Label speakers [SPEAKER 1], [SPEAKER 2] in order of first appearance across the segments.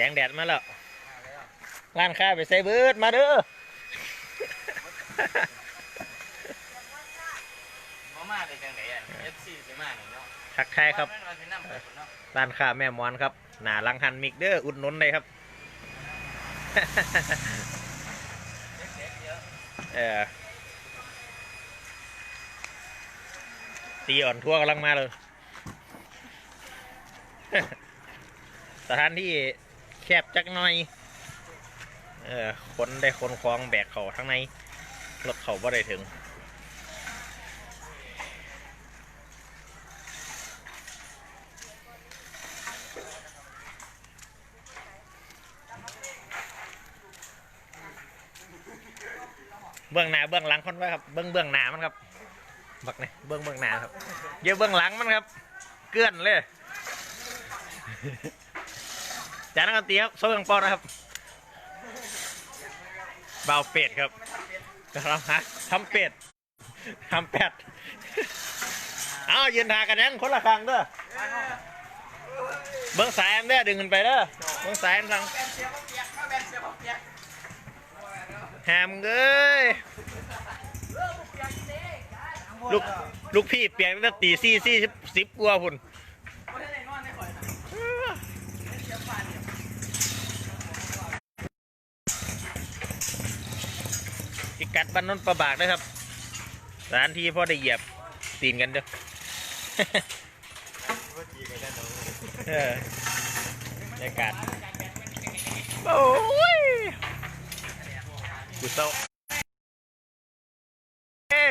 [SPEAKER 1] แสงแดดมาแล้วร้านค้าไปใส่เบิดมาเด้อ
[SPEAKER 2] มามาได้จังไดอะ FC สิมานี่เนาะ
[SPEAKER 1] ทักทายครับ
[SPEAKER 2] มันว่าสินำไปพุ่นเนาะ
[SPEAKER 1] ร้านค้าแม่มอนครับ หนาลังหันมิกเดอร์อุดหนุนเลยครับ
[SPEAKER 2] เด็กๆเยอะ
[SPEAKER 1] เออตีอ่อนทั่วกำลังมาเลย สถานที่แคบจักหน่อย เออคนได้คนคลองแบกเขาทั้งในรถเขาบ่ได้ถึง เบื้องหน้าเบื้องหลังคนไว้ครับ เบื้องเบื้องหน้ามันครับ บักเนี่ยเบื้องเบื้องหน้าครับ เยอะเบื้องหลังมันครับ เกลื่อนเลย จานนักดนตรีครับโซ่ยังปอนนะครับเบาวเป็ดครับครับฮะทำเป็ดทำเป็ดเอายืนทากันยังคนละครั้งเด้อเบื้งสายเด้อดึงกันไปเด้อเบื้งสายอันทาง
[SPEAKER 2] แฮ
[SPEAKER 1] มเอ้ยลูกลูกพี่เปลี่ยกตั้งแต่ตีสี่สี่สิบสิบกว่าพุ่น
[SPEAKER 2] บ่ได้ได้นอนได้ข่อยนะเสียปานเนี่ย
[SPEAKER 1] พิ กัดบ้านนนประบากนะครับร้านที่พ่อได้เหยียบตีนกันเด้อเออบรรยากาศโอ้ยกูเศร้าเอ้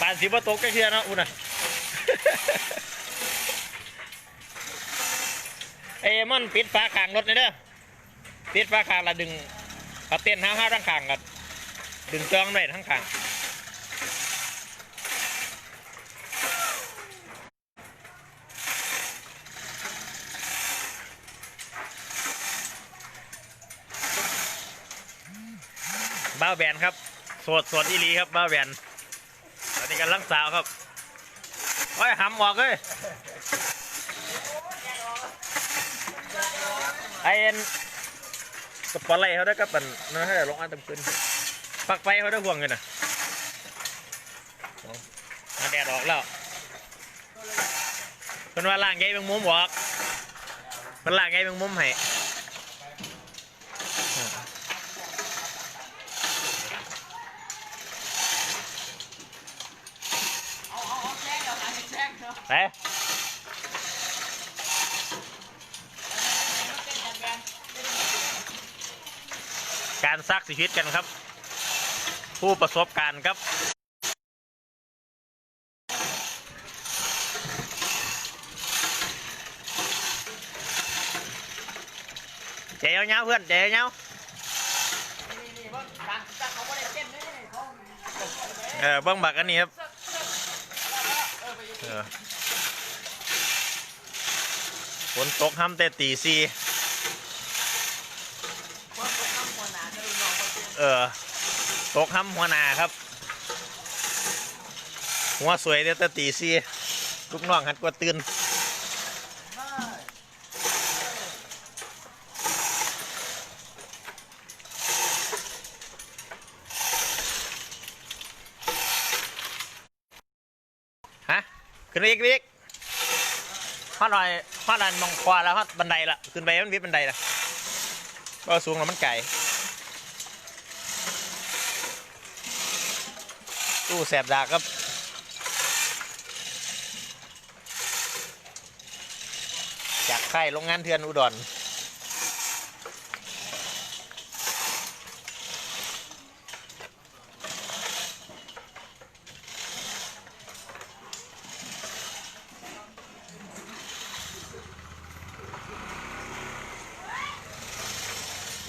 [SPEAKER 1] ปานสีบ่ตกกันเชียนะอุ่นอะเอมันปิดฝาขางรถเลยเด้อปิดฝาขางละดึง เอาเต้นห้าห้าทั้งขางกันดึงจองไว้ทั้งขางบ้าแบนครับสดสดอีหลีครับบ้าแบนตอนนี้กำลังสาวครับโอ้ยหำออกเลยไอ้ เอ็นสปอร์ไลเขาได้กับปันนั่นให้ลงอันต็มขึ้นปักไฟเขาได้ห่วงกันนะเอาแดดออกแล้วเป็นว่าล่างใหญ่เป็นมุมบอกเป็นล่างใหญ่เป็นมุมให้
[SPEAKER 2] เอาเอาเอาแจ้งเดี๋ยวหาแจ้งเนาะ
[SPEAKER 1] ไป การซักชีวิตกันครับ ผู้ประสบการณ์ครับเจ๋ยเงาเพื่อนเจ๋ยเงา
[SPEAKER 2] เบิ่งการจักเขาบ่ได้เต้นเลยเอ
[SPEAKER 1] อเบิ้งบักอันนี้ครับฝนตกห้ำแต่ตีซี
[SPEAKER 2] คนตกน้ำหัวหนาจะดูน้องคน
[SPEAKER 1] เออตกห้ำหัวหนาครับ หัวสวยเดี๋ยวแต่ตีซีลูกน้องหัดกว่าตื่นฮะขึ้นไปอีกอีกฮอดหน่อยฮอดอันมองควาแล้วฮอดบันไดละขึ้นไปมันวิดบันไดละก็สูงแล้วมันไก่ ตู้แสบดากครับ จากค่ายโรงงานเทือนอุดร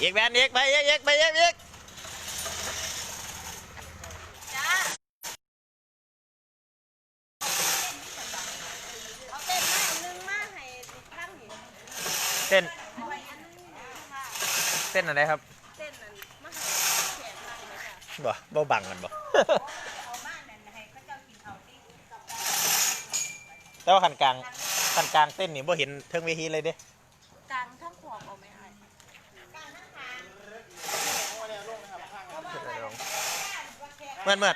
[SPEAKER 1] อีกแบนอีกไปอีกอีกไปอีกอีก
[SPEAKER 3] เอาเต้นมาอันนึงมาให้ติดข้างหิน
[SPEAKER 1] เต้น
[SPEAKER 3] เอาไว้อันนึงค่ะ
[SPEAKER 1] เต้นอะไรครับ
[SPEAKER 3] เต้นนั้นมาให้แขนมาเลยค่ะ
[SPEAKER 1] บ่บ่บังกันบ่
[SPEAKER 3] เอามานั่นให้เขาเจ้ากินเอาที่
[SPEAKER 1] แต่ว่าขันกลางขักันกลางเต้นนี่บ่เห็นเทิงเวทีเลยเด้
[SPEAKER 2] กลางทั้งขอบเอาไหมไอ้
[SPEAKER 1] เมื่อเมื่อ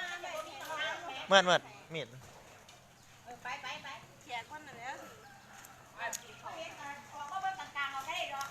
[SPEAKER 1] เมื่อเมื่อมีด
[SPEAKER 2] ไปไปไปแขกคนนั้นแล้วเอาเห็นกันขอก็เบิ่งกลางๆเอาได้ดอก